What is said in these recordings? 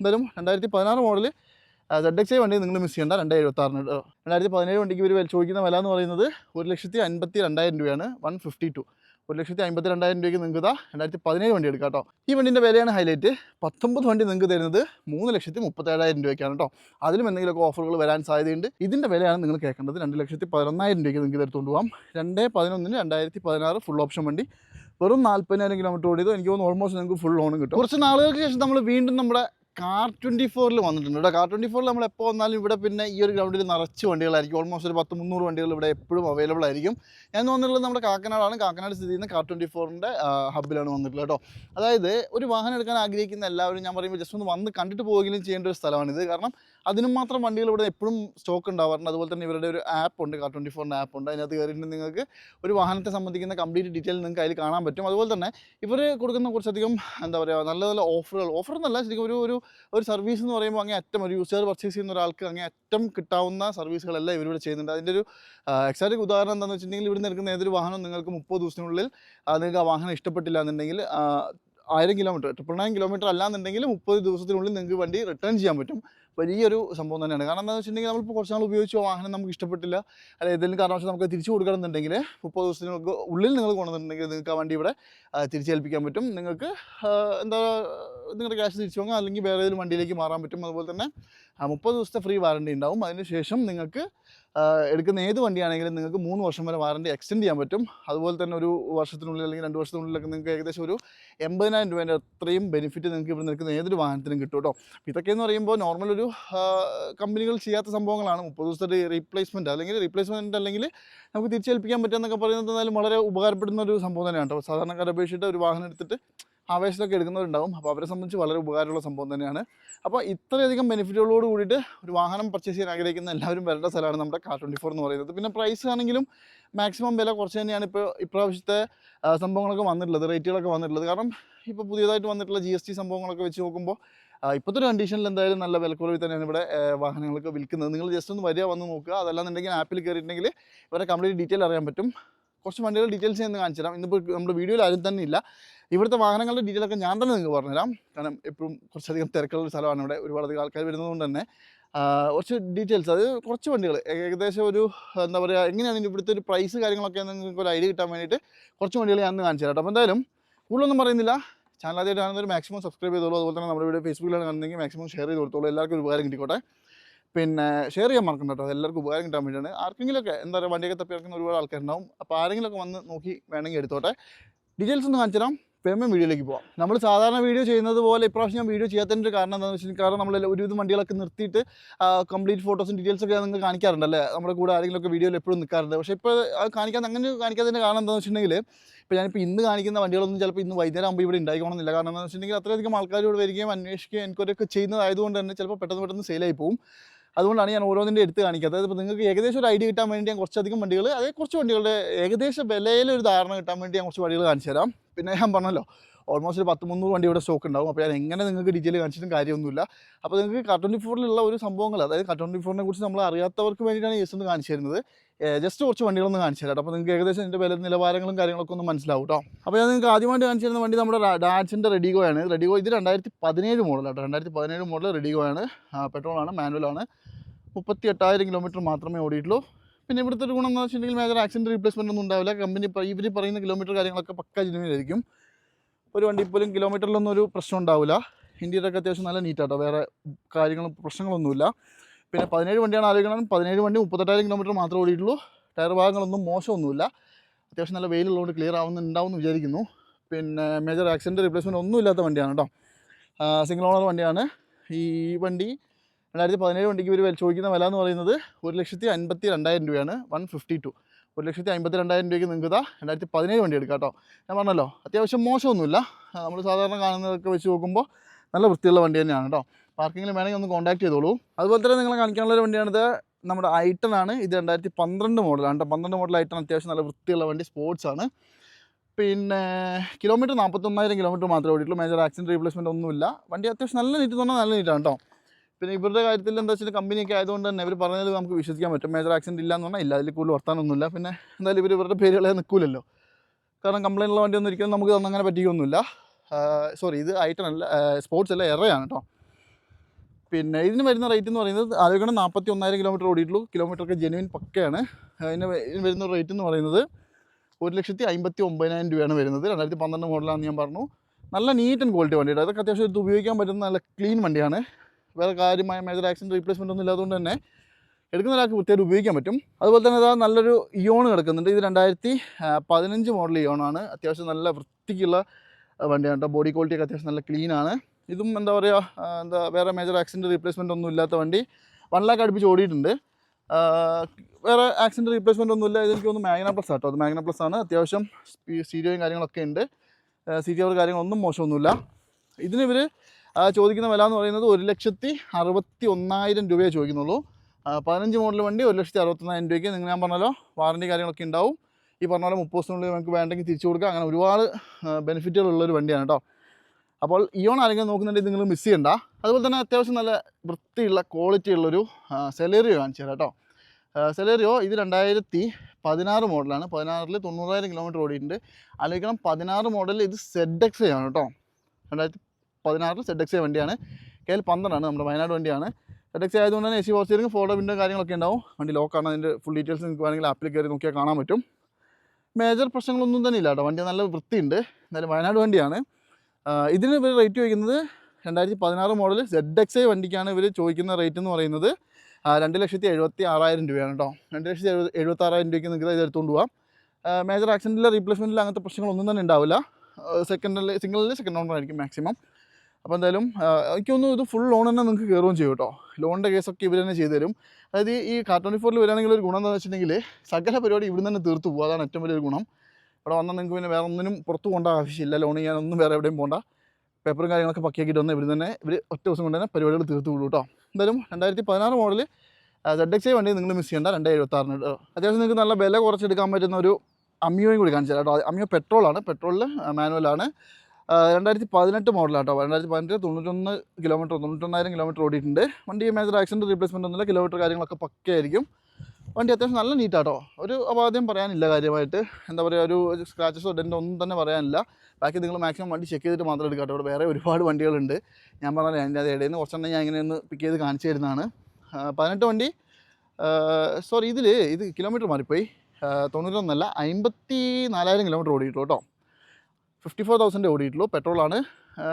എന്തായാലും രണ്ടായിരത്തി പതിനാറ് മോഡൽ സെഡ് എക്സ് ഐ വണ്ടി നിങ്ങൾ മിസ് ചെയ്യേണ്ട. എഴുപത്താറിന് കേട്ടോ രണ്ടായിരത്തി പതിനേഴ് വണ്ടിക്ക് ഇവർ ചോദിക്കുന്ന വില എന്ന് പറയുന്നത് ഒരു ലക്ഷത്തി അൻപത്തി രണ്ടായിരം രൂപയാണ്. One fifty two. ഒരു ലക്ഷത്തി അമ്പത്തി രണ്ടായിരം രൂപയ്ക്ക് നിങ്ങൾക്ക് ഇതാ രണ്ടായിരത്തി പതിനേഴ് വണ്ടി എടുക്കാം കേട്ടോ ഈ വണ്ടിന്റെ വിലയാണ് ഹൈലൈറ്റ് പത്തൊമ്പത് വണ്ടി നിങ്ങൾക്ക് തരുന്നത് മൂന്ന് ലക്ഷത്തി മുപ്പത്തേഴായിരം രൂപയ്ക്കാണ് കേട്ടോ അതിലും എന്തെങ്കിലുമൊക്കെ ഓഫറുകൾ വരാൻ സാധ്യതയുണ്ട്. ഇതിന്റെ വിലയാണ് നിങ്ങൾ കേൾക്കേണ്ടത്. രണ്ട് ലക്ഷത്തി പതിനൊന്നായിരം രൂപയ്ക്ക് നിങ്ങൾക്ക് എടുത്തുകൊണ്ട് പോകാം രണ്ട് പതിനൊന്നിന് രണ്ടായിരത്തി പതിനാറ് ഫുൾ ഓപ്ഷൻ വണ്ടി. വെറും നാൽപ്പതിനായിരം കിലോമീറ്റർ ഓടിയത് എനിക്ക് തോന്നുന്നു ഓൾമോസ്റ്റ് നിങ്ങൾക്ക് ഫുൾ ലോൺ കിട്ടും. കുറച്ച് നാളുകൾക്ക് ശേഷം നമ്മൾ വീണ്ടും നമ്മുടെ കാർ ട്വന്റി ഫോറിൽ വന്നിട്ടുണ്ട് കേട്ടോ. കാർ ട്വന്റി ഫോറിൽ നമ്മൾ എപ്പോൾ വന്നാലും ഇവിടെ പിന്നെ ഈ ഒരു ഗ്രൗണ്ടിൽ നിറച്ച് വണ്ടികളായിരിക്കും. ഓൾമോസ്റ്റ് ഒരു പത്ത് മുന്നൂറ് വണ്ടികൾ ഇവിടെ എപ്പോഴും അവൈലബിൾ ആയിരിക്കും. ഞാൻ വന്നിട്ടുള്ളത് നമ്മുടെ കാക്കനാടാണ്. കാക്കനാട് സ്ഥിതി ചെയ്യുന്ന കാർ ട്വന്റി ഫോറിന്റെ ഹബ്ബിലാണ് വന്നിട്ടുള്ളത് കേട്ടോ. അതായത് ഒരു വാഹനം എടുക്കാൻ ആഗ്രഹിക്കുന്ന എല്ലാവരും ഞാൻ പറയുമ്പോൾ ജസ്റ്റ് ഒന്ന് വന്ന് കണ്ടിട്ട് പോവുകയും ചെയ്യേണ്ട ഒരു സ്ഥലമാണിത്. കാരണം അതിനും മാത്രം വണ്ടികൾ ഇവിടെ എപ്പോഴും സ്റ്റോക്ക് ഉണ്ടാവാറുണ്ട്. അതുപോലെ തന്നെ ഇവരുടെ ഒരു ആപ്പ് ഉണ്ട് കാർ ട്വന്റി ഫോറിന്റെ ആപ്പ് ഉണ്ട്. അതിനകത്ത് കയറിയിട്ട് നിങ്ങൾക്ക് ഒരു വാഹനത്തെ സംബന്ധിക്കുന്ന കംപ്ലീറ്റ് ഡീറ്റെയിൽ നിങ്ങൾക്ക് അതിൽ കാണാൻ പറ്റും. അതുപോലെ തന്നെ ഇവർ കൊടുക്കുന്ന കുറച്ചധികം എന്താ പറയുക നല്ല നല്ല ഓഫറുകൾ ഓഫർ എന്നല്ല ശരിക്കും ഒരു ഒരു ഒരു സർവീസ് എന്ന് പറയുമ്പോൾ അങ്ങേ അറ്റം ഒരു യൂസർ പർച്ചേസ് ചെയ്യുന്ന ഒരാൾക്ക് അങ്ങേ അറ്റം കിട്ടാവുന്ന സർവീസുകളെല്ലാം ഇവരിവിടെ ചെയ്യുന്നുണ്ട്. അതിന്റെ ഒരു എക്സാക്റ്റ് ഉദാഹരണം എന്താണെന്ന് വെച്ചിട്ടുണ്ടെങ്കിൽ ഇവിടെ എടുക്കുന്ന ഏതൊരു വാഹനം നിങ്ങൾക്ക് മുപ്പത് ദിവസത്തിനുള്ളിൽ നിങ്ങൾക്ക് ആ വാഹനം ഇഷ്ടപ്പെട്ടില്ല എന്നുണ്ടെങ്കിൽ ആയിരം കിലോമീറ്റർ ട്രിപ്പിൾ നയൻ കിലോമീറ്റർ അല്ലാന്നുണ്ടെങ്കിൽ മുപ്പത് ദിവസത്തിനുള്ളിൽ നിങ്ങൾക്ക് വണ്ടി റിട്ടേൺ ചെയ്യാൻ പറ്റും. വലിയൊരു സംഭവം തന്നെയാണ്. കാരണം എന്താണെന്ന് വെച്ചിട്ടുണ്ടെങ്കിൽ നമ്മളിപ്പോൾ കുറച്ച് നാൾ ഉപയോഗിച്ച വാഹനം നമുക്ക് ഇഷ്ടപ്പെട്ടില്ല. അല്ലെങ്കിൽ ഏതെങ്കിലും കാരണവശാൽ നമുക്ക് തിരിച്ചു കൊടുക്കണമെന്നുണ്ടെങ്കിൽ മുപ്പത് ദിവസത്തിനൊക്കെ ഉള്ളിൽ നിങ്ങൾ കൊണ്ടുവന്നിട്ടുണ്ടെങ്കിൽ നിങ്ങൾക്ക് ആ വണ്ടി ഇവിടെ തിരിച്ചേൽപ്പിക്കാൻ പറ്റും. നിങ്ങൾക്ക് എന്താ നിങ്ങളുടെ ക്യാഷ് തിരിച്ചു വാങ്ങാം. അല്ലെങ്കിൽ വേറെ ഏതെങ്കിലും വണ്ടിയിലേക്ക് മാറാൻ പറ്റും. അതുപോലെ തന്നെ മുപ്പത് ദിവസത്തെ ഫ്രീ വാറണ്ടി ഉണ്ടാവും. അതിനുശേഷം നിങ്ങൾക്ക് എടുക്കുന്ന ഏത് വണ്ടിയാണെങ്കിലും നിങ്ങൾക്ക് മൂന്ന് വർഷം വരെ വാറണ്ടി എക്സ്റ്റെൻഡ് ചെയ്യാൻ പറ്റും. അതുപോലെ തന്നെ ഒരു വർഷത്തിനുള്ളിൽ അല്ലെങ്കിൽ രണ്ട് വർഷത്തിനുള്ളിലൊക്കെ നിങ്ങൾക്ക് ഏകദേശം ഒരു എൺപതിനായിരം രൂപേന്റെ അത്രയും ബെനിഫിറ്റ് നിങ്ങൾക്ക് ഇവിടെ നിൽക്കുന്ന ഏതൊരു വാഹനത്തിനും കിട്ടും കേട്ടോ. ഇതൊക്കെ എന്ന് പറയുമ്പോൾ നോർമൽ ഒരു കമ്പനികൾ ചെയ്യാത്ത സംഭവങ്ങളാണ്. മുപ്പത് ദിവസത്തെ റീപ്ലേസ്മെന്റ് അല്ലെങ്കിൽ റീപ്ലേസ്മെന്റ് അല്ലെങ്കിൽ നമുക്ക് തിരിച്ചേൽപ്പിക്കാൻ പറ്റുക എന്നൊക്കെ പറയുന്നത് എന്തായാലും വളരെ ഉപകാരപ്പെടുന്ന ഒരു സംഭവം തന്നെയാണ് കേട്ടോ. സാധാരണക്കാരെ അപേക്ഷിച്ചിട്ട് ഒരു വാഹനം എടുത്തിട്ട് ആവേശത്തിലൊക്കെ എടുക്കുന്നവരുണ്ടാവും. അപ്പോൾ അവരെ സംബന്ധിച്ച് വളരെ ഉപകാരമുള്ള സംഭവം തന്നെയാണ്. അപ്പോൾ ഇത്രയധികം ബെനിഫിറ്റുകളോട് കൂടിയിട്ട് ഒരു വാഹനം പർച്ചേസ് ചെയ്യാൻ ആഗ്രഹിക്കുന്ന എല്ലാവരും വരേണ്ട സ്ഥലമാണ് നമ്മുടെ കാർ ട്വന്റി ഫോർ എന്ന് പറയുന്നത്. പിന്നെ പ്രൈസ് ആണെങ്കിലും മാക്സിമം വില കുറച്ച് തന്നെയാണ് ഇപ്പോൾ ഇപ്രാവശ്യത്തെ സംഭവങ്ങളൊക്കെ വന്നിട്ടുള്ളത് റേറ്റുകളൊക്കെ വന്നിട്ടുള്ളത്. കാരണം ഇപ്പോൾ പുതിയതായിട്ട് വന്നിട്ടുള്ള ജി എസ് ടി സംഭവങ്ങളൊക്കെ വെച്ച് നോക്കുമ്പോൾ ഇപ്പോഴത്തെ ഒരു കണ്ടീഷനിൽ എന്തായാലും നല്ല വിലക്കുറവിൽ തന്നെയാണ് ഇവിടെ വാഹനങ്ങളൊക്കെ വിൽക്കുന്നത്. നിങ്ങൾ ജസ്റ്റ് ഒന്ന് വരിക വന്ന് നോക്കുക. അതല്ലാന്നുണ്ടെങ്കിൽ ആപ്പിൽ കയറിയിട്ടുണ്ടെങ്കിൽ ഇവരെ കംപ്ലീറ്റ് ഡീറ്റെയിൽ അറിയാൻ പറ്റും. കുറച്ച് വണ്ടികളുടെ ഡീറ്റെയിൽസ് ഞാൻ കാണിച്ചു തരാം ഇന്നിപ്പോൾ നമ്മുടെ വീഡിയോയിൽ ആരും തന്നെ ഇല്ല. ഇവിടുത്തെ വാഹനങ്ങളുടെ ഡീറ്റെയിൽ ഒക്കെ ഞാൻ തന്നെ നിങ്ങൾക്ക് പറഞ്ഞുതരാം. കാരണം എപ്പോഴും കുറച്ചധികം തിരക്കുള്ള സ്ഥലമാണ് ഇവിടെ. ഒരുപാടധികം ആൾക്കാർ വരുന്നതുകൊണ്ട് തന്നെ കുറച്ച് ഡീറ്റെയിൽസ് അത് കുറച്ച് വണ്ടികൾ. ഏകദേശം ഒരു എന്താ പറയുക എങ്ങനെയാണ് ഇവിടുത്തെ ഒരു പ്രൈസ് കാര്യങ്ങളൊക്കെ നിങ്ങൾക്ക് ഒരു ഐഡിയ കിട്ടാൻ വേണ്ടിയിട്ട് കുറച്ച് വണ്ടികൾ ഞാൻ കാണിച്ചു തരാം അപ്പോൾ എന്തായാലും കൂടുതലൊന്നും പറയുന്നില്ല. ചാനൽ ആദ്യമായിട്ട് കാണുന്നവർ മാക്സിമം സബ്സ്ക്രൈബ് ചെയ്തോളൂ. അതുപോലെ തന്നെ നമ്മുടെ വീഡിയോ ഫേസ്ബുക്കിലാണ് കാണുന്നെങ്കിൽ മാക്സിമം ഷെയർ ചെയ്ത് കൊടുത്തോളൂ. എല്ലാവർക്കും ഉപകാരം കിട്ടിക്കോട്ടെ. പിന്നെ ഷെയർ ചെയ്യാൻ മറക്കണ്ട കേട്ടോ എല്ലാവർക്കും ഉപകാരം കിട്ടാൻ വേണ്ടിയാണ്. ആർക്കെങ്കിലുമൊക്കെ എന്താ പറയുക വണ്ടിയൊക്കെ തപ്പി ഇറക്കുന്ന ഒരുപാട് ആൾക്കാരുണ്ടാവും. അപ്പോൾ ആരെങ്കിലുമൊക്കെ വന്ന് നോക്കി വേണമെങ്കിൽ എടുത്തോട്ടെ. ഡീറ്റെയിൽസ് ഒന്ന് കാണിച്ചു തരാം പേയ്മെന്റ് വീഡിയോയിലേക്ക് പോവാം. നമ്മൾ സാധാരണ വീഡിയോ ചെയ്യുന്നത് പോലെ ഇപ്രാവശ്യം ഞാൻ വീഡിയോ ചെയ്യാത്തതിന്റെ ഒരു കാരണം എന്താണെന്ന് വെച്ചാൽ കാരണം നമ്മൾ ഒരുവിധം വണ്ടികളൊക്കെ നിർത്തിയിട്ട് കംപ്ലീറ്റ് ഫോട്ടോസും ഡീറ്റെയിൽസ് ഒക്കെ നിങ്ങൾ കാണിക്കാറുണ്ടല്ലേ നമ്മുടെ കൂടെ ആരെങ്കിലുമൊക്കെ വീഡിയോയിൽ എപ്പോഴും നിൽക്കാറുണ്ട്. പക്ഷേ ഇപ്പോൾ കാണിക്കാൻ അങ്ങനെ കാണിക്കാത്തതിന്റെ കാരണം എന്താണെന്ന് വെച്ചിട്ടുണ്ടെങ്കിൽ ഇപ്പോൾ ഞാനിപ്പോൾ ഇന്ന് കാണിക്കുന്ന വണ്ടികളൊന്നും ചിലപ്പോൾ ഇന്ന് വൈകുന്നേരം ആകുമ്പോൾ ഇവിടെ ഉണ്ടായിക്കോണമെന്നില്ല കാരണം എന്താണെന്ന് വെച്ചിട്ടുണ്ടെങ്കിൽ അത്രയധികം ആൾക്കാർ ഇവിടെ വരികയും അന്വേഷിക്കുകയും എൻക്വയറി ചെയ്യുന്നതായതുകൊണ്ട് തന്നെ ചിലപ്പോൾ പെട്ടെന്ന് പെട്ടെന്ന് സെയിലായി പോകും അതുകൊണ്ടാണ് ഞാൻ ഓരോന്നിന്റെ എടുത്ത് കാണിക്കാത്തത്. ഇപ്പോൾ നിങ്ങൾക്ക് ഏകദേശം ഒരു ഐഡിയ കിട്ടാൻ വേണ്ടി ഞാൻ കുറച്ചധികം വണ്ടികൾ അതായത് കുറച്ച് വണ്ടികളുടെ ഏകദേശം വിലയിൽ ഒരു ധാരണ കിട്ടാൻ വേണ്ടി ഞാൻ കുറച്ച് വണ്ടികൾ കാണിച്ചു തരാം. പിന്നെ ഞാൻ പറഞ്ഞല്ലോ ഓൾമോസ്റ്റ് ഒരു പത്ത് മുന്നൂറ് വണ്ടി ഇവിടെ സ്റ്റോക്ക് ഉണ്ടാവും. അപ്പോൾ ഞാൻ എങ്ങനെ നിങ്ങൾക്ക് ഡീറ്റെയിൽ കാണിച്ചിട്ടും കാര്യമൊന്നുമില്ല. അപ്പോൾ നിങ്ങൾക്ക് കാർ ട്വന്റി ഫോറിലുള്ള ഒരു സംഭവങ്ങൾ അതായത് കാർ ട്വന്റി ഫോറിനെ കുറിച്ച് നമ്മൾ അറിയാത്തവർക്ക് വേണ്ടിയിട്ടാണ് യെസ് ഒന്ന് കാണിച്ചു തരുന്നത്. ജസ്റ്റ് കുറച്ച് വണ്ടികളൊന്നും കാണിച്ചു തരാം അപ്പോൾ നിങ്ങൾക്ക് ഏകദേശം ഇതിന്റെ വില നിലവാരങ്ങളും കാര്യങ്ങളൊക്കെ ഒന്ന് മനസ്സിലാവും കേട്ടോ. അപ്പോൾ ഞാൻ നിങ്ങൾക്ക് ആദ്യമായിട്ട് കാണിച്ചു തരുന്ന വണ്ടി നമ്മുടെ ഡാറ്റ്സിന്റെ ആണ്. റെഡിഗോ ഇത് രണ്ടായിരത്തി പതിനേഴ് മോഡൽ കേട്ടോ. രണ്ടായിരത്തി പതിനേഴ് മോഡൽ റെഡിഗോ ആണ്. പെട്രോളാണ് മാനുവലാണ് മുപ്പത്തി എട്ടായിരം കിലോമീറ്റർ മാത്രമേ ഓടിയിട്ടുള്ളൂ. പിന്നെ ഇവിടുത്തെ ഒരു ഗുണം എന്ന് വെച്ചിട്ടുണ്ടെങ്കിൽ മേജർ ആക്സിഡന്റ് റീപ്ലേസ്മെന്റ് ഒന്നും ഉണ്ടാവില്ല. കമ്പനി ഇവർ പറയുന്ന കിലോമീറ്റർ കാര്യങ്ങളൊക്കെ പക്ക ജനുവിനായിരിക്കും ഒരു വണ്ടി പോലും കിലോമീറ്ററിലൊന്നും ഒരു പ്രശ്നം ഉണ്ടാവില്ല. ഇന്ത്യയിലൊക്കെ അത്യാവശ്യം നല്ല നീറ്റാട്ടോ വേറെ കാര്യങ്ങളും പ്രശ്നങ്ങളൊന്നുമില്ല. പിന്നെ പതിനേഴ് വണ്ടിയാണ് ആലോചിക്കണം പതിനേഴ് വണ്ടി മുപ്പത്തെട്ടായിരം കിലോമീറ്റർ മാത്രമേ ഓടിയിട്ടുള്ളൂ. ടയർ ഭാഗങ്ങളൊന്നും മോശമൊന്നുമില്ല. അത്യാവശ്യം നല്ല വെയിലുള്ളതുകൊണ്ട് ക്ലിയർ ആവുന്നുണ്ടാവും എന്ന് വിചാരിക്കുന്നു. പിന്നെ മേജർ ആക്സിഡന്റ് റീപ്ലേസ്മെന്റ് ഒന്നും ഇല്ലാത്ത വണ്ടിയാണ് കേട്ടോ സിംഗിൾ ഓണർ വണ്ടിയാണ്. ഈ വണ്ടി രണ്ടായിരത്തി പതിനേഴ് വണ്ടിക്ക് ഇവർ ചോദിക്കുന്ന വില എന്ന് പറയുന്നത് ഒരു ലക്ഷത്തി അൻപത്തി രണ്ടായിരം രൂപയാണ്. വൺ ഫിഫ്റ്റി ടു ഒരു ലക്ഷത്തി അമ്പത്തി രണ്ടായിരം രൂപയ്ക്ക് നിങ്ങൾക്ക് ഇതാ രണ്ടായിരത്തി പതിനേഴ് വണ്ടി എടുക്കാം കേട്ടോ ഞാൻ പറഞ്ഞല്ലോ അത്യാവശ്യം മോശമൊന്നുമില്ല. നമ്മൾ സാധാരണ കാണുന്നതൊക്കെ വെച്ച് നോക്കുമ്പോൾ നല്ല വൃത്തിയുള്ള വണ്ടി തന്നെയാണ് കേട്ടോ പാർക്കിങ്ങിൽ വേണമെങ്കിൽ ഒന്ന് കോൺടാക്ട് ചെയ്തോളൂ. അതുപോലെ തന്നെ നിങ്ങൾ കാണിക്കാനുള്ള വണ്ടിയാണിത്. നമ്മുടെ ഐട്ടൺ ആണ്. ഇത് രണ്ടായിരത്തി പന്ത്രണ്ട് മോഡലാണ് പന്ത്രണ്ട് മോഡൽ ഐറ്റൺ അത്യാവശ്യം നല്ല വൃത്തിയുള്ള വണ്ടി സ്പോർട്സ് ആണ്. പിന്നെ കിലോമീറ്റർ നാൽപ്പത്തൊന്നായിരം കിലോമീറ്റർ മാത്രമേ ഓടിയിട്ടുള്ളൂ. മേജർ ആക്സിഡന്റ് റീപ്ലേസ്മെന്റ് ഒന്നുമില്ല. വണ്ടി അത്യാവശ്യം നല്ല നീറ്റ് തന്നെ നല്ല നീറ്റാണ് കേട്ടോ പിന്നെ ഇവരുടെ കാര്യത്തിൽ എന്താ വെച്ചാൽ കമ്പനിയൊക്കെ ആയതുകൊണ്ട് തന്നെ ഇവർ പറഞ്ഞത് നമുക്ക് വിശ്വസിക്കാൻ പറ്റും. മേജർ ആക്സിഡന്റ് ഇല്ല എന്ന് പറഞ്ഞാൽ ഇല്ല. അതിൽ കൂടുതൽ വർത്താനൊന്നുമില്ല പിന്നെ എന്തായാലും ഇവർ ഇവരുടെ പേരുകളെ നിൽക്കില്ലല്ലോ കാരണം കംപ്ലൈന്റ് ഉള്ള വണ്ടിയൊന്നും ഒരിക്കലും നമുക്ക് അങ്ങനെ പറ്റിയൊന്നുമില്ല സോറി ഇത് ഐറ്റൺ അല്ല സ്പോർട്സ് അല്ല എറയാണ് കേട്ടോ പിന്നെ ഇതിന് വരുന്ന റേറ്റ് എന്ന് പറയുന്നത് ആലോചിക്കണം നാൽപ്പത്തി ഒന്നായിരം കിലോമീറ്റർ ഓടിയിട്ടുള്ളൂ. കിലോമീറ്റർ ഒക്കെ ജെനുവിൻ പക്കയാണ്. അതിന് വരുന്ന റേറ്റ് എന്ന് പറയുന്നത് ഒരു ലക്ഷത്തി അമ്പത്തി ഒമ്പതിനായിരം രൂപയാണ് വരുന്നത്. രണ്ടായിരത്തി പന്ത്രണ്ട് മോഡലാണെന്ന് ഞാൻ പറഞ്ഞു. നല്ല നീറ്റ് ആൻഡ് ക്വാളിറ്റി വണ്ടിയാണ്. അതൊക്കെ അത്യാവശ്യം ഇത് ഉപയോഗിക്കാൻ പറ്റുന്ന നല്ല ക്ലീൻ വണ്ടിയാണ്. വേറെ കാര്യമായ മേജർ ആക്സിഡന്റ് റീപ്ലേസ്മെന്റ് ഒന്നും ഇല്ലാത്തതുകൊണ്ട് തന്നെ എടുക്കുന്ന ഒരാൾക്ക് വൃത്തിയായിട്ട് ഉപയോഗിക്കാൻ പറ്റും. അതുപോലെ തന്നെ ഇതാ നല്ലൊരു ഇയോൺ കിടക്കുന്നുണ്ട്. ഇത് രണ്ടായിരത്തി പതിനഞ്ച് മോഡൽ ഇയോണാണ് അത്യാവശ്യം നല്ല വൃത്തിക്കുള്ള വണ്ടിയാണ് കേട്ടോ. ബോഡി ക്വാളിറ്റി ഒക്കെ അത്യാവശ്യം നല്ല ക്ലീൻ ആണ്. ഇതും എന്താ പറയുക എന്താ വേറെ മേജർ ആക്സിഡന്റ് റീപ്ലേസ്മെന്റ് ഒന്നും ഇല്ലാത്ത വണ്ടി. വൺ ലാക്ക് അടുപ്പിച്ച് ഓടിയിട്ടുണ്ട്. വേറെ ആക്സിഡന്റ് റീപ്ലേസ്മെന്റ് ഒന്നുമില്ല ഇതെനിക്ക് ഒന്ന് മാഗ്ന പ്ലസ് ആട്ടോ. അത് മാഗ്ന പ്ലസ് ആണ്. അത്യാവശ്യം സ്റ്റീരിയോയും കാര്യങ്ങളൊക്കെ ഉണ്ട്. കവർ കാര്യങ്ങളൊന്നും മോശമൊന്നുമില്ല. ഇതിന് ഇവർ ചോദിക്കുന്ന വില എന്ന് പറയുന്നത് ഒരു ലക്ഷത്തി അറുപത്തി ഒന്നായിരം രൂപയെ ചോദിക്കുന്നുള്ളൂ. പതിനഞ്ച് മോഡൽ വണ്ടി ഒരു ലക്ഷത്തി അറുപത്തൊന്നായിരം രൂപയ്ക്ക്. നിങ്ങൾ ഞാൻ പറഞ്ഞല്ലോ വാറണ്ടി കാര്യങ്ങളൊക്കെ ഉണ്ടാവും. ഈ പറഞ്ഞ പോലെ മുപ്പത് ദിവസത്തിനുള്ളിൽ നമുക്ക് വേണ്ടെങ്കിൽ തിരിച്ചു കൊടുക്കുക അങ്ങനെ ഒരുപാട് ബെനിഫിറ്റുകൾ ഉള്ളൊരു വണ്ടിയാണ് കേട്ടോ. അപ്പോൾ ഇയോൺ ആരെങ്കിലും നോക്കുന്നുണ്ടെങ്കിൽ നിങ്ങൾ മിസ് ചെയ്യണ്ട. അതുപോലെ തന്നെ അത്യാവശ്യം നല്ല വൃത്തിയുള്ള ക്വാളിറ്റി ഉള്ളൊരു സെലേറിയോ കാണിച്ചു തരാം കേട്ടോ. സെലേറിയോ ഇത് രണ്ടായിരത്തി പതിനാറ് മോഡലാണ് പതിനാറിൽ തൊണ്ണൂറായിരം കിലോമീറ്റർ ഓടിയിട്ടുണ്ട്. ആലോചിക്കണം പതിനാറ് മോഡൽ ഇത് സെഡ് എക്സ് ആണ് കേട്ടോ. രണ്ടായിരത്തി പതിനാറിൽ സെഡ് എക്സ് വണ്ടിയാണ്. കെ എൽ പന്ത്രണ്ടാണ് നമ്മുടെ വയനാട് വണ്ടിയാണ്. സെഡ് എക്സ് ആയതുകൊണ്ട് തന്നെ എ സി പോസ്റ്റിയറിംഗ് ഫോട്ടോ വിൻഡോ കാര്യങ്ങളൊക്കെ ഉണ്ടാവും. വണ്ടി ലോക്കാണ് അതിന്റെ ഫുൾ ഡീറ്റെയിൽസ് നിങ്ങൾക്ക് വേണമെങ്കിൽ ആപ്പിൽ കയറി നോക്കിയാൽ കാണാൻ പറ്റും. മേജർ പ്രശ്നങ്ങളൊന്നും തന്നെ ഇല്ല കേട്ടോ. വണ്ടി നല്ല വൃത്തിയുണ്ട്. എന്തായാലും വയനാട് വണ്ടിയാണ്. ഇതിന് ഇവർ റേറ്റ് ചോദിക്കുന്നത് രണ്ടായിരത്തി പതിനാറ് മോഡൽ സെഡ് എക്സ് ഐ വണ്ടിക്കാണ് ഇവർ ചോദിക്കുന്ന റേറ്റ് എന്ന് പറയുന്നത്. രണ്ട് ലക്ഷത്തി എഴുപത്തി ആറായിരം രൂപയാണ് കേട്ടോ രണ്ട് ലക്ഷത്തി എഴുപത് എഴുപത്തി ആറായിരം രൂപയ്ക്ക് നിങ്ങൾക്ക് ഇത് എടുത്തുകൊണ്ട് പോകാം മേജർ ആക്സിഡന്റിലെ റീപ്ലേസ്മെന്റിൽ അങ്ങനത്തെ പ്രശ്നങ്ങളൊന്നും തന്നെ ഉണ്ടാവില്ല. സെക്കൻഡിൽ സിംഗിളിൽ സെക്കൻഡ് ഓണർ ആയിരിക്കും മാക്സിമം അപ്പോൾ എന്തായാലും എനിക്കൊന്നും ഇത് ഫുൾ ലോൺ തന്നെ നിങ്ങൾക്ക് കയറുകയും ചെയ്യും കേട്ടോ ലോണിന്റെ കേസൊക്കെ ഇവർ തന്നെ ചെയ്തു തരും. അതായത് ഈ കാർ ട്വന്റി ഫോറിൽ വരികയാണെങ്കിൽ ഒരു ഗുണം എന്താണെന്ന് വെച്ചിട്ടുണ്ടെങ്കിൽ സകല പരിപാടി ഇവിടെ തന്നെ തീർത്തു പോകും അതാണ് ഏറ്റവും വലിയൊരു ഗുണം. ഇവിടെ വന്നാൽ നിങ്ങൾക്ക് പിന്നെ വേറെ ഒന്നിനും പുറത്ത് പോകേണ്ട ആവശ്യമില്ല. ലോൺ ചെയ്യാനൊന്നും വേറെ എവിടെയും പോകണ്ട. പേപ്പറും കാര്യങ്ങളൊക്കെ പക്കിയാക്കിയിട്ട് വന്ന് ഇവർ തന്നെ. ഇവർ ഒറ്റ ദിവസം കൊണ്ട് തന്നെ പരിപാടികൾ തീർത്തു വിടും കേട്ടോ. എന്തായാലും രണ്ടായിരത്തി പതിനാറ് മോഡൽ സെഡ് എക്സ് ഐ വണ്ടി നിങ്ങൾ മിസ് ചെയ്യേണ്ട. രണ്ട് എഴുപത്താറിന് അത്യാവശ്യം നിങ്ങൾക്ക് നല്ല വില കുറച്ചെടുക്കാൻ പറ്റുന്ന ഒരു അമ്മിയോയും കൂടി കാണിച്ചു കേട്ടോ. അമ്മിയോ പെട്രോളാണ് പെട്രോളിൽ മാനുവലാണ് രണ്ടായിരത്തി പതിനെട്ട് മോഡലാട്ടോ രണ്ടായിരത്തി പതിനെട്ട് തൊണ്ണൂറ്റൊന്ന് കിലോമീറ്റർ തൊണ്ണൂറ്റൊന്നായിരം കിലോമീറ്റർ ഓടിയിട്ടുണ്ട്. വണ്ടി മേജർ ആക്സിഡന്റ് റീപ്ലേസ്മെന്റ് ഒന്നുമില്ല. കിലോമീറ്റർ കാര്യങ്ങളൊക്കെ പക്കയായിരിക്കും. വണ്ടി അത്യാവശ്യം നല്ല നീറ്റാട്ടോ. ഒരു അപാദ്യം പറയാനില്ല കാര്യമായിട്ട്. എന്താ പറയുക ഒരു സ്ക്രാച്ചസോ ഡെന്റോ ഒന്നും തന്നെ പറയാനില്ല. ബാക്കി നിങ്ങൾ മാക്സിമം വണ്ടി ചെക്ക് ചെയ്തിട്ട് മാത്രം എടുക്കാം കേട്ടോ ഇവിടെ വേറെ ഒരുപാട് വണ്ടികളുണ്ട്. ഞാൻ പറഞ്ഞാൽ അത് ഇടയിൽ നിന്ന് കുറച്ചെണ്ണം ഞാൻ ഇങ്ങനെ ഒന്ന് പിക്ക് ചെയ്ത് കാണിച്ചു തരുന്നതാണ്. പതിനെട്ട് വണ്ടി. സോറി ഇതിൽ ഇത് കിലോമീറ്റർ മാറിപ്പോയി. തൊണ്ണൂറ്റൊന്നല്ല അമ്പത്തി നാലായിരം കിലോമീറ്റർ ഓടിയിട്ടുള്ളൂ കേട്ടോ. ഫിഫ്റ്റി ഫോർ തൗസൻഡ് ഓടിയിട്ടുള്ളൂ പെട്രോളാണ്.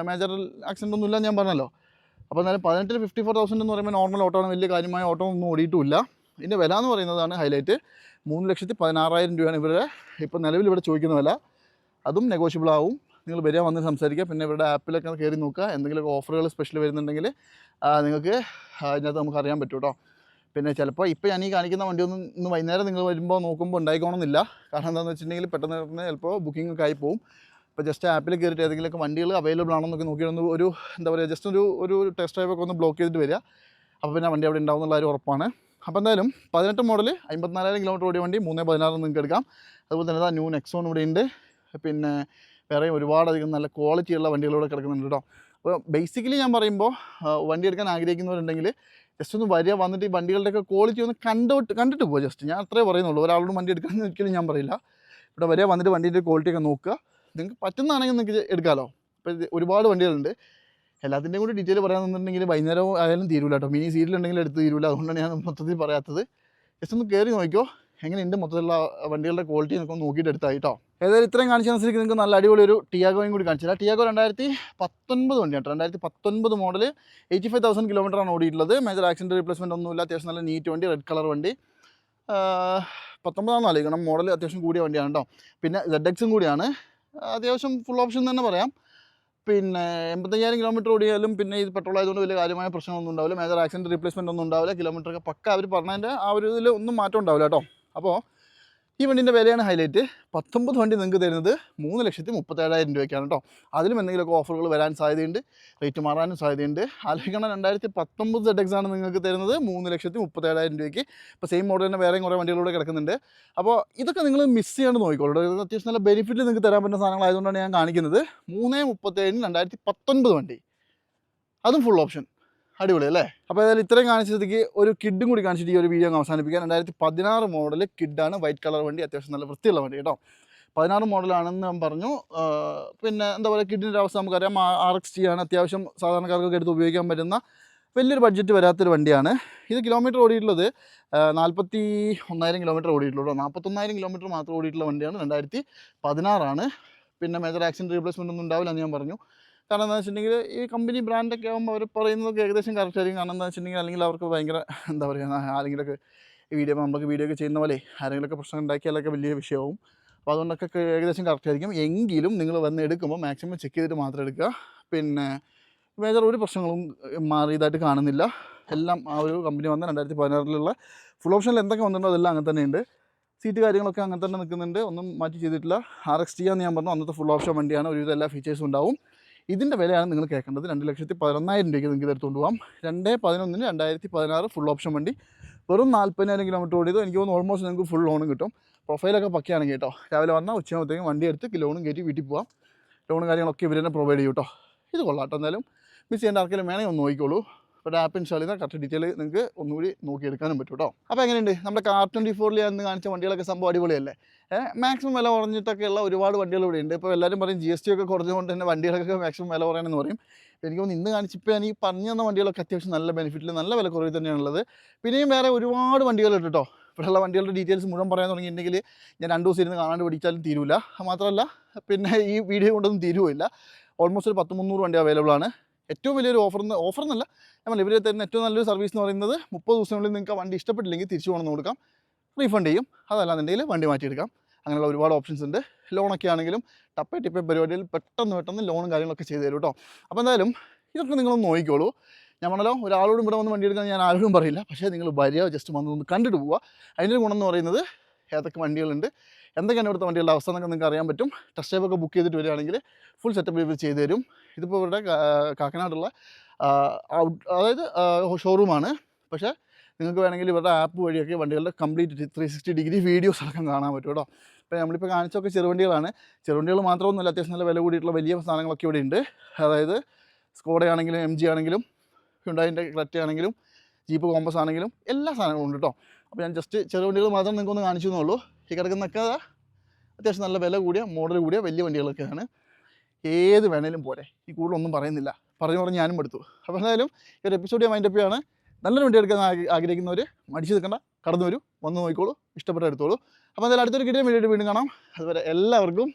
മേജർ ആക്സിഡന്റ് ഒന്നുമില്ല ഞാൻ പറഞ്ഞല്ലോ. അപ്പോൾ എന്നാലും പതിനെട്ടിൽ ഫിഫ്റ്റി ഫോർ തൗസൻഡ് എന്ന് പറയുമ്പോൾ നോർമൽ ഓട്ടോ ആണ്. വലിയ കാര്യമായ ഓട്ടോ ഒന്നും ഓടിയിട്ടുമില്ല ഇതിന്റെ വില എന്ന് പറയുന്നതാണ് ഹൈലൈറ്റ് മൂന്ന് ലക്ഷത്തി പതിനാറായിരം രൂപയാണ് ഇവരുടെ ഇപ്പോൾ നിലവിൽ ഇവിടെ ചോദിക്കുന്ന വില. അതും നെഗോഷ്യബിൾ ആവും. നിങ്ങൾ വരിക വന്ന് സംസാരിക്കുക പിന്നെ ഇവരുടെ ആപ്പിലൊക്കെ കയറി നോക്കുക. എന്തെങ്കിലുമൊക്കെ ഓഫറുകൾ സ്പെഷ്യൽ വരുന്നുണ്ടെങ്കിൽ നിങ്ങൾക്ക് അതിനകത്ത് നമുക്ക് അറിയാൻ പറ്റും കേട്ടോ പിന്നെ ചിലപ്പോൾ ഇപ്പോൾ ഞാൻ ഈ കാണിക്കുന്ന വണ്ടിയൊന്നും ഇന്ന് വൈകുന്നേരം നിങ്ങൾ വരുമ്പോൾ നോക്കുമ്പോൾ ഉണ്ടായിക്കോണമെന്നില്ല കാരണം എന്താണെന്ന് വെച്ചിട്ടുണ്ടെങ്കിൽ പെട്ടെന്ന് പെട്ടെന്ന് ചിലപ്പോൾ ബുക്കിംഗ് ഒക്കെ ആയി പോകും ഇപ്പോൾ ജസ്റ്റ് ആപ്പിൽ കയറിയിട്ട് ഏതെങ്കിലുമൊക്കെ വണ്ടികൾ അവൈലബിൾ ആണെന്നൊക്കെ നോക്കിയൊന്ന് ഒരു എന്താ പറയുക ജസ്റ്റ് ഒരു ഒരു ടെസ്റ്റ് ഡ്രൈവ് ഒക്കെ ഒന്ന് ബ്ലോക്ക് ചെയ്തിട്ട് വരിക. അപ്പോൾ പിന്നെ വണ്ടി അവിടെ ഉണ്ടാവും എന്നുള്ള ഒരു ഉറപ്പാണ്. അപ്പോൾ എന്തായാലും പതിനെട്ട് മോഡൽ അമ്പത്തിനാലായിരം കിലോമീറ്റർ ഓടിയ വണ്ടി മൂന്ന് പതിനാറ് നിങ്ങൾക്ക് എടുക്കാം അതുപോലെ തന്നെ ന്യൂ നെക്സോൺ ഇവിടെ ഉണ്ട്. പിന്നെ വേറെ ഒരുപാടധികം നല്ല ക്വാളിറ്റിയുള്ള വണ്ടികളിവിടെ കിടക്കുന്നുണ്ട് കേട്ടോ അപ്പോൾ ബേസിക്കലി ഞാൻ പറയുമ്പോൾ വണ്ടി എടുക്കാൻ ആഗ്രഹിക്കുന്നവരുണ്ടെങ്കിൽ ജസ്റ്റ് ഒന്ന് വരിക വന്നിട്ട് ഈ വണ്ടികളുടെയൊക്കെ ക്വാളിറ്റി ഒന്ന് കണ്ടോട്ട് കണ്ടിട്ട് പോകുക ജസ്റ്റ് ഞാൻ അത്രേ പറയുന്നുള്ളൂ. ഒരാളോട് വണ്ടി എടുക്കാൻ ഒരിക്കലും ഞാൻ പറയില്ല. ഇവിടെ വരിക വന്നിട്ട് വണ്ടീന്റെ ക്വാളിറ്റി ഒക്കെ നോക്കുക. നിങ്ങൾക്ക് പറ്റുന്നതാണെങ്കിൽ നിങ്ങൾക്ക് എടുക്കാമല്ലോ ഇപ്പോൾ ഒരുപാട് വണ്ടികളുണ്ട്. എല്ലാത്തിന്റെയും കൂടി ഡീറ്റെയിൽ പറയാമെന്നുണ്ടെങ്കിൽ വൈകുന്നേരം ആയാലും തീരൂല കേട്ടോ മിനി സീരിയലുണ്ടെങ്കിൽ എടുത്ത് തീരൂല. അതുകൊണ്ടാണ് ഞാൻ മൊത്തത്തിൽ പറയാത്തത്. ജസ്റ്റ് ഒന്ന് കയറി നോക്കിയോ എങ്ങനെയുണ്ട് മൊത്തത്തിലുള്ള വണ്ടികളുടെ ക്വാളിറ്റി നിങ്ങൾക്ക് നോക്കിയിട്ട് എടുത്താൽ കേട്ടോ ഏതായാലും ഇത്രയും കാണിച്ച അനുസരിച്ച് നിങ്ങൾക്ക് നല്ല അടിപൊളി ഒരു ടിയാഗോയും കൂടി കാണിച്ചില്ല ടിയാഗോ രണ്ടായിരത്തി പത്തൊൻപത് വണ്ടിയാണ് രണ്ടായിരത്തി പത്തൊൻപത് മോഡൽ എയ്റ്റി ഫൈവ് തൗസൻഡ് കിലോമീറ്ററാണ് ഓടിയിട്ടുള്ളത്. മേജർ ആക്സിഡന്റ് റീപ്ലേസ്മെന്റ് ഒന്നുമില്ല. അത്യാവശ്യം നല്ല നീറ്റ് വണ്ടി റെഡ് കളർ വണ്ടി. പത്തൊമ്പതാം ആലോചിക്കണം. മോഡൽ അത്യാവശ്യം കൂടിയ വണ്ടിയാണ് കേട്ടോ പിന്നെ സെഡ് എക്സും കൂടിയാണ്. അത്യാവശ്യം ഫുൾ ഓപ്ഷൻ തന്നെ പറയാം. പിന്നെ എൺപത്തയ്യായിരം കിലോമീറ്റർ ഓടിയാലും പിന്നെ ഇത് പെട്രോൾ ആയതുകൊണ്ട് വലിയ കാര്യമായ പ്രശ്നമൊന്നും ഉണ്ടാവില്ല. മേജർ ആക്സിഡന്റ് റീപ്ലേസ്മെന്റ് ഒന്നും ഉണ്ടാവില്ല. കിലോമീറ്ററൊക്കെ പക്ക. അവർ പറഞ്ഞതിന്റെ ആ ഒരു ഇതിൽ ഒന്നും മാറ്റം ഉണ്ടാവില്ല കേട്ടോ. അപ്പോൾ ഈ വണ്ടിന്റെ വിലയാണ് ഹൈലൈറ്റ് പത്തൊമ്പത് വണ്ടി നിങ്ങൾക്ക് തരുന്നത് മൂന്ന് ലക്ഷത്തി മുപ്പത്തേഴായിരം രൂപയ്ക്കാണ് കേട്ടോ അതിലും എന്തെങ്കിലുമൊക്കെ ഓഫറുകൾ വരാൻ സാധ്യതയുണ്ട് റേറ്റ് മാറാനും സാധ്യതയുണ്ട്. ആലോചിക്കണം രണ്ടായിരത്തി പത്തൊമ്പത് സെഡ് എക്സാണ് നിങ്ങൾക്ക് തരുന്നത് മൂന്ന് ലക്ഷത്തി മുപ്പത്തേഴായിരം രൂപയ്ക്ക്. ഇപ്പോൾ സെയിം മോഡൽ തന്നെ വേറെയും കുറേ വണ്ടികളൂടെ കിടക്കുന്നുണ്ട്. അപ്പോൾ ഇതൊക്കെ നിങ്ങൾ മിസ് ചെയ്യാണ്ട് നോക്കിക്കോളൂ അത്യാവശ്യം നല്ല ബെനിഫിറ്റ് നിങ്ങൾക്ക് തരാൻ പറ്റുന്ന സാധനങ്ങളായതുകൊണ്ടാണ് ഞാൻ കാണിക്കുന്നത്. മൂന്ന് മുപ്പത്തേഴിന് രണ്ടായിരത്തി പത്തൊൻപത് വണ്ടി. അതും ഫുൾ ഓപ്ഷൻ അടിപൊളി അല്ലേ? അപ്പോൾ ഏതായാലും ഇത്രയും കാണിച്ചതിക്ക് ഒരു കിഡും കൂടി കാണിച്ചിട്ട് ഈ ഒരു വീഡിയോ അവസാനിപ്പിക്കാൻ രണ്ടായിരത്തി പതിനാറ് മോഡൽ കിഡാണ് വൈറ്റ് കളർ വണ്ടി അത്യാവശ്യം നല്ല വൃത്തിയുള്ള വണ്ടി കേട്ടോ. പതിനാറ് മോഡലാണെന്ന് ഞാൻ പറഞ്ഞു. പിന്നെ എന്താ പറയുക കിഡിന്റെ അവസ്ഥ നമുക്കറിയാം. ആർ എക്സ് ടി ആണ് അത്യാവശ്യം സാധാരണക്കാർക്കൊക്കെ എടുത്ത് ഉപയോഗിക്കാൻ പറ്റുന്ന വലിയൊരു ബഡ്ജറ്റ് വരാത്തൊരു വണ്ടിയാണ്. ഇത് കിലോമീറ്റർ ഓടിയിട്ടുള്ളത് നാൽപ്പത്തി ഒന്നായിരം കിലോമീറ്റർ ഓടിയിട്ടുള്ളൂ നാൽപ്പത്തൊന്നായിരം കിലോമീറ്റർ മാത്രം ഓടിയിട്ടുള്ള വണ്ടിയാണ് രണ്ടായിരത്തി പതിനാറാണ്. പിന്നെ മേജർ ആക്സിഡന്റ് റീപ്ലേസ്മെന്റ് ഒന്നും ഉണ്ടാവില്ല എന്ന് ഞാൻ പറഞ്ഞു. കാരണം എന്താ വെച്ചിട്ടുണ്ടെങ്കിൽ ഈ കമ്പനി ബ്രാൻഡൊക്കെ ആകുമ്പോൾ അവർ പറയുന്നതൊക്കെ ഏകദേശം കറക്റ്റ് ആയിരിക്കും. കാരണം എന്താ വെച്ചിട്ടുണ്ടെങ്കിൽ അല്ലെങ്കിൽ അവർക്ക് ഭയങ്കര എന്താ പറയുക ഈ വീഡിയോ നമുക്ക് വീഡിയോ ഒക്കെ ചെയ്യുന്ന പോലെ ആരെങ്കിലുമൊക്കെ പ്രശ്നം ഉണ്ടാക്കിയാലൊക്കെ വലിയ വിഷയമാവും. അപ്പോൾ അതുകൊണ്ടൊക്കെ ഏകദേശം കറക്റ്റ് ആയിരിക്കും. എങ്കിലും നിങ്ങൾ വന്ന് എടുക്കുമ്പോൾ മാക്സിമം ചെക്ക് ചെയ്തിട്ട് മാത്രം എടുക്കുക. പിന്നെ മേജർ ഒരു പ്രശ്നങ്ങളും മാറിയതായിട്ട് കാണുന്നില്ല. എല്ലാം ആ ഒരു കമ്പനി വന്ന രണ്ടായിരത്തി പതിനാറിലുള്ള ഫുൾ ഓപ്ഷനിൽ എന്തൊക്കെ വന്നിട്ടുണ്ടോ അതെല്ലാം അങ്ങനെ തന്നെയുണ്ട് സീറ്റ് കാര്യങ്ങളൊക്കെ അങ്ങനെ തന്നെ നിൽക്കുന്നുണ്ട്. ഒന്നും മാറ്റി ചെയ്തിട്ടില്ല. ആർ എക്സ് ടി ആന്ന് ഞാൻ പറഞ്ഞു. അന്നത്തെ ഫുൾ ഓപ്ഷൻ വണ്ടിയാണ്. ഒരുവിധം എല്ലാ ഫീച്ചേഴ്സും ഉണ്ടാവും. ഇതിന്റെ വിലയാണ് നിങ്ങൾ കേൾക്കേണ്ടത്. രണ്ട് ലക്ഷത്തി പതിനൊന്നായിരം രൂപയ്ക്ക് നിങ്ങൾക്ക് എടുത്തുകൊണ്ട് പോകാം. രണ്ട് പതിനൊന്നിന് രണ്ടായിരത്തി പതിനാറ് ഫുൾ ഓപ്ഷൻ വണ്ടി. വെറും നാൽപ്പതിനായിരം കിലോമീറ്റർ ഓടിയത് എനിക്ക് തോന്നുന്നു ഓൾമോസ്റ്റ് നിങ്ങൾക്ക് ഫുൾ ലോണും കിട്ടും. പ്രൊഫൈലൊക്കെ പക്കയാണെങ്കിൽ കേട്ടോ. രാവിലെ വന്നാൽ ഉച്ചയാകുമ്പോഴത്തേക്കും വണ്ടി എടുത്ത് ലോണും കയറ്റി വീട്ടിൽ പോകാം ലോണും കാര്യങ്ങളൊക്കെ ഇവർ തന്നെ പ്രൊവൈഡ് ചെയ്യും കേട്ടോ. ഇത് കൊള്ളാം കേട്ടോ എന്തായാലും. മിസ് ചെയ്യേണ്ട ആർക്കെങ്കിലും വേണമെങ്കിൽ ഒന്ന് നോക്കിക്കോളൂ. ഇപ്പോൾ ആപ്പ് ഇൻസ്റ്റാൾ ചെയ്താൽ കറക്റ്റ് ഡീറ്റെയിൽ നിങ്ങൾക്ക് ഒന്നുകൂടി നോക്കിയെടുക്കാനും പറ്റും കേട്ടോ അപ്പോൾ എങ്ങനെയുണ്ട്? നമ്മുടെ കാർ ട്വന്റി ഫോറിൽ അന്ന് കാണിച്ച വണ്ടികളൊക്കെ സംഭവം അടിപൊളിയല്ലേ? മാക്സിമം വില കുറഞ്ഞിട്ടൊക്കെയുള്ള ഒരുപാട് വണ്ടികൾ ഇവിടെ ഉണ്ട്. ഇപ്പോൾ എല്ലാവരും പറയും ജി എസ് ടി ഒക്കെ കുറഞ്ഞുകൊണ്ട് തന്നെ വണ്ടികളൊക്കെ മാക്സിമം വില കുറയണമെന്ന് പറയും. എനിക്ക് തോന്നുന്നു ഇന്ന് ഞാൻ ഈ പറഞ്ഞു തന്ന വണ്ടികളൊക്കെ അത്യാവശ്യം നല്ല ബെനിഫിറ്റിൽ നല്ല വില കുറവിൽ തന്നെയാണുള്ളത് പിന്നെയും വേറെ ഒരുപാട് വണ്ടികളുണ്ട് കേട്ടോ ഇവിടെയുള്ള വണ്ടികളുടെ ഡീറ്റെയിൽസ് മുഴുവൻ പറയാൻ തുടങ്ങിയിട്ടുണ്ടെങ്കിൽ ഞാൻ രണ്ട് ദിവസം ഇരുന്ന് കാണാണ്ട് പഠിച്ചാലും തീരൂല. മാത്രമല്ല പിന്നെ ഈ വീഡിയോ കൊണ്ടൊന്നും തീരുവില്ല ഓൾമോസ്റ്റ് ഒരു പത്ത് മുന്നൂറ് വണ്ടി അവൈലബിൾ ആണ്. ഏറ്റവും വലിയൊരു ഓഫർ ഓഫർ എന്നല്ല. നമ്മൾ ഇവർ തരുന്ന ഏറ്റവും നല്ലൊരു സർവീസ് എന്ന് പറയുന്നത് മുപ്പത് ദിവസത്തിനുള്ളിൽ നിങ്ങൾക്ക് വണ്ടി ഇഷ്ടപ്പെട്ടില്ലെങ്കിൽ തിരിച്ചു കൊണ്ടു കൊടുക്കാം. റീഫണ്ട് ചെയ്യും. അതല്ലാന്നുണ്ടെങ്കിൽ വണ്ടി മാറ്റിയെടുക്കാം. അങ്ങനെയുള്ള ഒരുപാട് ഓപ്ഷൻസ് ഉണ്ട്. ലോണൊക്കെ ആണെങ്കിലും ടപ്പേ ടിപ്പേ പരിപാടിയിൽ പെട്ടെന്ന് പെട്ടെന്ന് ലോണും കാര്യങ്ങളൊക്കെ ചെയ്തു തരും കേട്ടോ. അപ്പോൾ എന്തായാലും ഇതൊക്കെ നിങ്ങളൊന്ന് നോക്കിക്കോളൂ. ഞാൻ ഒരാളോടും ഇവിടെ വന്ന് വണ്ടി എടുക്കാൻ ഞാൻ ആരോടും പറയില്ല. പക്ഷേ നിങ്ങൾ വരിക ജസ്റ്റ് വന്ന് ഒന്ന് കണ്ടിട്ട് പോവുക. അതിന്റെ ഗുണം എന്ന് പറയുന്നത് ഏതൊക്കെ വണ്ടികളുണ്ട് എന്തൊക്കെയാണ് ഇവിടുത്തെ വണ്ടികളുടെ അവസ്ഥ എന്നൊക്കെ നിങ്ങൾക്ക് അറിയാൻ പറ്റും. ടെസ്റ്റ് ഡ്രൈവ് ഒക്കെ ബുക്ക് ചെയ്തിട്ട് വരികയാണെങ്കിൽ ഫുൾ സെറ്റപ്പ് ഇവർ ചെയ്തു തരും. ഇതിപ്പോൾ ഇവിടെ കാക്കനാടുള്ള അതായത് ഷോറൂമാണ് പക്ഷേ നിങ്ങൾക്ക് വേണമെങ്കിൽ ഇവരുടെ ആപ്പ് വഴിയൊക്കെ വണ്ടികളുടെ complete three sixty degree videos അടക്കം കാണാൻ പറ്റും കേട്ടോ. ഇപ്പോൾ നമ്മളിപ്പോൾ കാണിച്ചൊക്കെ ചെറുവണ്ടികളാണ് ചെറുവണ്ടികൾ മാത്രമൊന്നുമല്ല അത്യാവശ്യം നല്ല വില കൂടിയിട്ടുള്ള വലിയ സാധനങ്ങളൊക്കെ ഇവിടെ ഉണ്ട്. അതായത് സ്കോഡയാണെങ്കിലും എം ജി ആണെങ്കിലും ഹ്യുണ്ടായിന്റെ ക്രെറ്റ ആണെങ്കിലും ജീപ്പ് കോമ്പസ് ആണെങ്കിലും എല്ലാ സാധനങ്ങളും ഉണ്ട് കേട്ടോ. അപ്പോൾ ഞാൻ ജസ്റ്റ് ചെറുവണ്ടികൾ മാത്രം നിങ്ങൾക്കൊന്ന് കാണിച്ചു എന്നുള്ളൂ ഈ കിടക്കുന്നൊക്കെ അത്യാവശ്യം നല്ല വില കൂടിയ മോഡൽ കൂടിയ വലിയ വണ്ടികളൊക്കെയാണ്. ഏത് വേണേലും പോരെ. ഈ കൂടുതലൊന്നും പറയുന്നില്ല. പറഞ്ഞു പറഞ്ഞ് ഞാനും എടുത്തു. അപ്പോൾ എന്തായാലും ഈ ഒരു എപ്പിസോഡ് ഞാൻ മൈൻഡപ്പ് ചെയ്യാണ്. നല്ലൊരു വണ്ടി എടുക്കാൻ ആഗ്ര- ആഗ്രഹിക്കുന്നവർ മടിച്ചു നിൽക്കണ്ട. കടന്നു വരൂ. വന്ന് നോക്കിക്കോളൂ. ഇഷ്ടപ്പെട്ട എടുത്തോളൂ. അപ്പോൾ എന്തായാലും അടുത്തൊരു കിട്ടിയ വീഡിയോ വീണ്ടും കാണാം. അതുവരെ എല്ലാവർക്കും